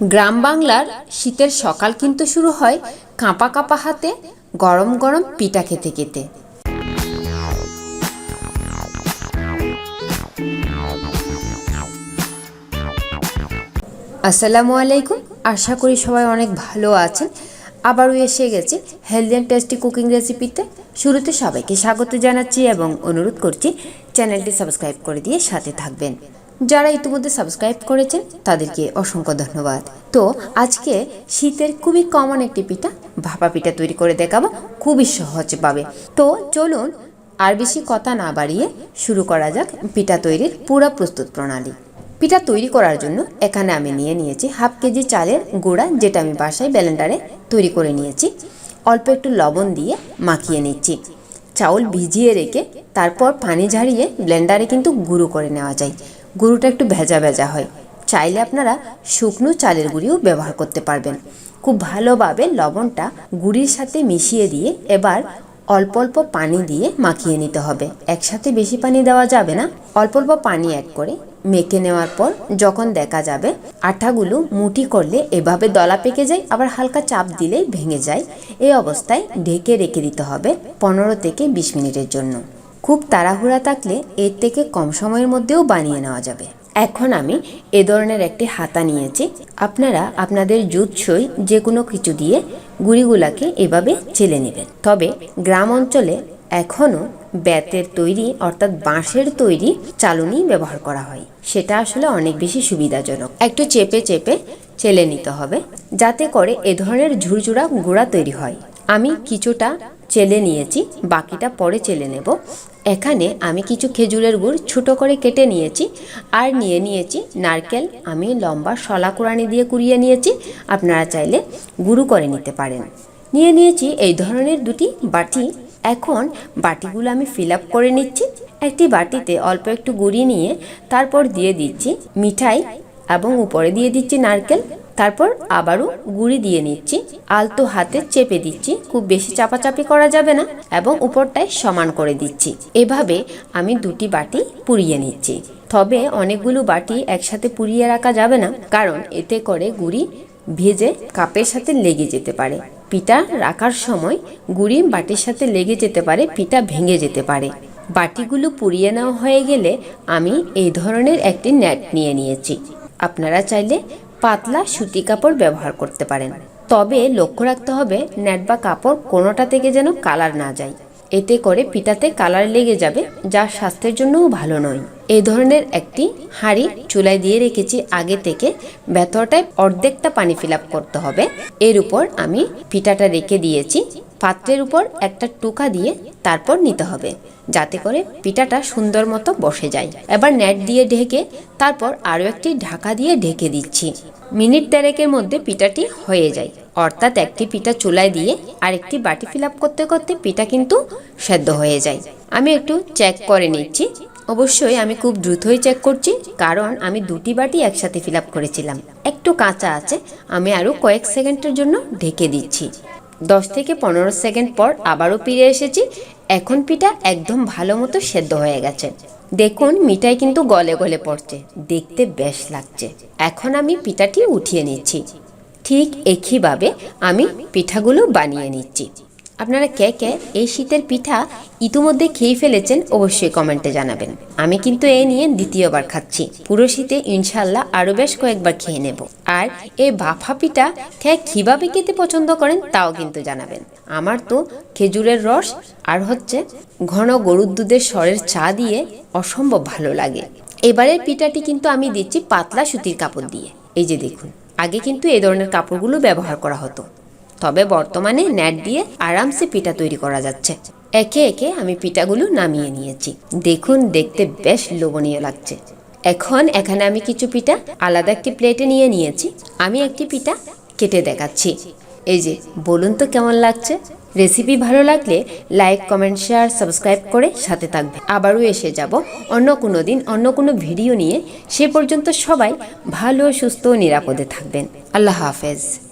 গ্রাম বাংলার শীতের সকাল কিন্তু শুরু হয় কাঁপা কাঁপা হাতে, গরম গরম পিঠা খেতে খেতে। আসসালামু আলাইকুম, আশা করি সবাই অনেক ভালো আছেন। আবারও এসে গেছি হেলদি অ্যান্ড টেস্টি কুকিং রেসিপিতে শুরুতে সবাইকে স্বাগত জানাচ্ছি এবং অনুরোধ করছি চ্যানেলটি সাবস্ক্রাইব করে দিয়ে সাথে থাকবেন। যারা ইতিমধ্যে সাবস্ক্রাইব করেছেন, তাদেরকে অসংখ্য ধন্যবাদ। তো আজকে শীতের খুবই কমন একটি পিঠা, ভাপা পিঠা তৈরি করে দেখাবো, খুবই সহজভাবে তো চলুন আর বেশি কথা না বাড়িয়ে শুরু করা যাক পিঠা তৈরির পুরো প্রস্তুত প্রণালী। পিঠা তৈরি করার জন্য এখানে আমি নিয়ে নিয়েছি হাফ কেজি চালের গুঁড়া, যেটা আমি বাসায় ব্যালেন্ডারে তৈরি করে নিয়েছি। অল্প একটু লবণ দিয়ে মাখিয়ে নিচ্ছি। চাউল ভিজিয়ে রেখে তারপর পানি ঝারিয়ে ব্লেন্ডারে কিন্তু গুঁড়ো করে নেওয়া যায়। গুঁড়োটা একটু ভেজা ভেজা হয়। চাইলে আপনারা শুকনো চালের গুঁড়িও ব্যবহার করতে পারবেন। খুব ভালোভাবে লবণটা গুঁড়ির সাথে মিশিয়ে দিয়ে এবার অল্প অল্প পানি দিয়ে মাখিয়ে নিতে হবে। একসাথে বেশি পানি দেওয়া যাবে না। অল্প অল্প পানি অ্যাড করে মেখে নেওয়ার পর যখন দেখা যাবে আঠাগুলো মুঠি করলে এভাবে দলা পেকে যায়, আবার হালকা চাপ দিলেই ভেঙে যায়, এই অবস্থায় ঢেকে রেখে দিতে হবে পনেরো থেকে বিশ মিনিটের জন্য। খুব তাড়াহুড়া থাকলে এর থেকে কম সময়ের মধ্যেও বানিয়ে নেওয়া যাবে। এখন আমি এ ধরনের একটি হাতা নিয়েছি। আপনারা আপনাদের জুৎসই যে কোনো কিছু দিয়ে গুড়িগুলাকে এভাবে চেলে নেবেন। তবে গ্রাম অঞ্চলে এখনও ব্যাতের তৈরি অর্থাৎ বাঁশের তৈরি চালুনি ব্যবহার করা হয়। সেটা আসলে অনেক বেশি সুবিধাজনক। একটু চেপে চেপে চেলে নিতে হবে, যাতে করে এ ধরনের ঝুরঝুরা গুঁড়া তৈরি হয়। আমি কিছুটা চেলে নিয়েছি, বাকিটা পরে চেলে নেব। এখানে আমি কিছু খেজুরের গুড় ছোটো করে কেটে নিয়েছি, আর নিয়ে নিয়েছি নারকেল, আমি লম্বা শলা কোরআনি দিয়ে কুড়িয়ে নিয়েছি, আপনারা চাইলে গুঁড়ো করে নিতে পারেন। নিয়ে নিয়েছি এই ধরনের দুটি বাটি। এখন বাটিগুলো আমি ফিল আপ করে নিচ্ছি। একটি বাটিতে অল্প একটু গুঁড়ি নিয়ে তারপর দিয়ে দিচ্ছি মিঠাই এবং উপরে দিয়ে দিচ্ছি নারকেল। তারপর আবারও গুঁড়ি দিয়ে নিচ্ছি, আলতো হাতে চেপে দিচ্ছি, খুব বেশি চাপাচাপি করা যাবে না, এবং উপরটায় সমান করে দিচ্ছি। এভাবে আমি দুটি বাটি পুড়িয়ে নিচ্ছি। তবে অনেকগুলো বাটি একসাথে পুড়িয়ে রাখা যাবে না, কারণ এতে করে গুঁড়ি ভেজে কাপের সাথে লেগে যেতে পারে। পিঠা রাখার সময় গুঁড়ি বাটির সাথে লেগে যেতে পারে, পিঠা ভেঙে যেতে পারে। বাটিগুলো পুড়িয়ে নেওয়া হয়ে গেলে আমি এই ধরনের একটি নেট নিয়ে নিয়েছি। আপনারা চাইলে পাতলা সুতি কাপড় ব্যবহার করতে পারেন। তবে লক্ষ্য রাখতে হবে, নেট বা কাপড় কোনোটা থেকে যেন কালার না যায়। এতে করে পিঠাতে কালার লেগে যাবে, যা স্বাস্থ্যের জন্যও ভালো নয়। এই ধরনের একটি হাঁড়ি চুলায় দিয়ে রেখেছি। আগে থেকে ভেতরটায় অর্ধেকটা পানি ফিল করতে হবে। এর উপর আমি পিঠাটা রেখে দিয়েছি। পাত্রের উপর একটা টুকা দিয়ে তারপর নিতে হবে, যাতে করে পিঠাটা সুন্দর মতো বসে যায়। এবার নেট দিয়ে ঢেকে তারপর আরও একটি ঢাকা দিয়ে ঢেকে দিচ্ছি। মিনিট দেড়েকের মধ্যে পিঠাটি হয়ে যায়। অর্থাৎ একটি পিঠা চুলায় দিয়ে আরেকটি বাটি ফিল করতে করতে পিঠা কিন্তু সেদ্ধ হয়ে যায়। আমি একটু চেক করে নিচ্ছি। অবশ্যই আমি খুব দ্রুতই চেক করছি, কারণ আমি দুটি বাটি একসাথে ফিল করেছিলাম। একটু কাঁচা আছে, আমি আরও কয়েক সেকেন্ডের জন্য ঢেকে দিচ্ছি। দশ থেকে পনেরো সেকেন্ড পর আবারও ফিরে এসেছি, এখন পিঠা একদম ভালো মতো সেদ্ধ হয়ে গেছে। দেখুন, মিঠাই কিন্তু গলে গলে পড়ছে, দেখতে বেশ লাগছে। এখন আমি পিঠাটি উঠিয়ে নিচ্ছি। ঠিক একইভাবে আমি পিঠাগুলো বানিয়ে নিচ্ছি। আপনারা কে কে এই শীতের পিঠা ইতিমধ্যে খেয়ে ফেলেছেন অবশ্যই কমেন্টে জানাবেন। আমি কিন্তু এ নিয়ে দ্বিতীয়বার খাচ্ছি। পুরো শীতে ইনশাল্লাহ আরও বেশ কয়েকবার খেয়ে নেব। আর এই বাফা পিঠা খেয়ে কীভাবে খেতে পছন্দ করেন তাও কিন্তু জানাবেন। আমার তো খেজুরের রস আর হচ্ছে ঘন গরুর দুধের স্বরের চা দিয়ে অসম্ভব ভালো লাগে। এবারের পিঠাটি কিন্তু আমি দিচ্ছি পাতলা সুতির কাপড় দিয়ে। এই যে দেখুন, আগে কিন্তু এই ধরনের কাপড়গুলো ব্যবহার করা হতো। তবে বর্তমানে নেট দিয়ে আরামসে পিঠা তৈরি করা যাচ্ছে। একে একে আমি পিঠাগুলো নামিয়ে নিয়েছি। দেখুন, দেখতে বেশ লোভনীয় লাগছে। এখন এখানে আমি কিছু পিঠা আলাদা একটি প্লেটে নিয়ে নিয়েছি। আমি একটি পিঠা কেটে দেখাচ্ছি। এই যে, বলুন তো কেমন লাগছে? রেসিপি ভালো লাগলে লাইক, কমেন্ট, শেয়ার, সাবস্ক্রাইব করে সাথে থাকবে আবারও এসে যাব অন্য কোনো দিন, অন্য কোনো ভিডিও নিয়ে। সে পর্যন্ত সবাই ভালো, সুস্থ ও নিরাপদে থাকবেন। আল্লাহ হাফেজ।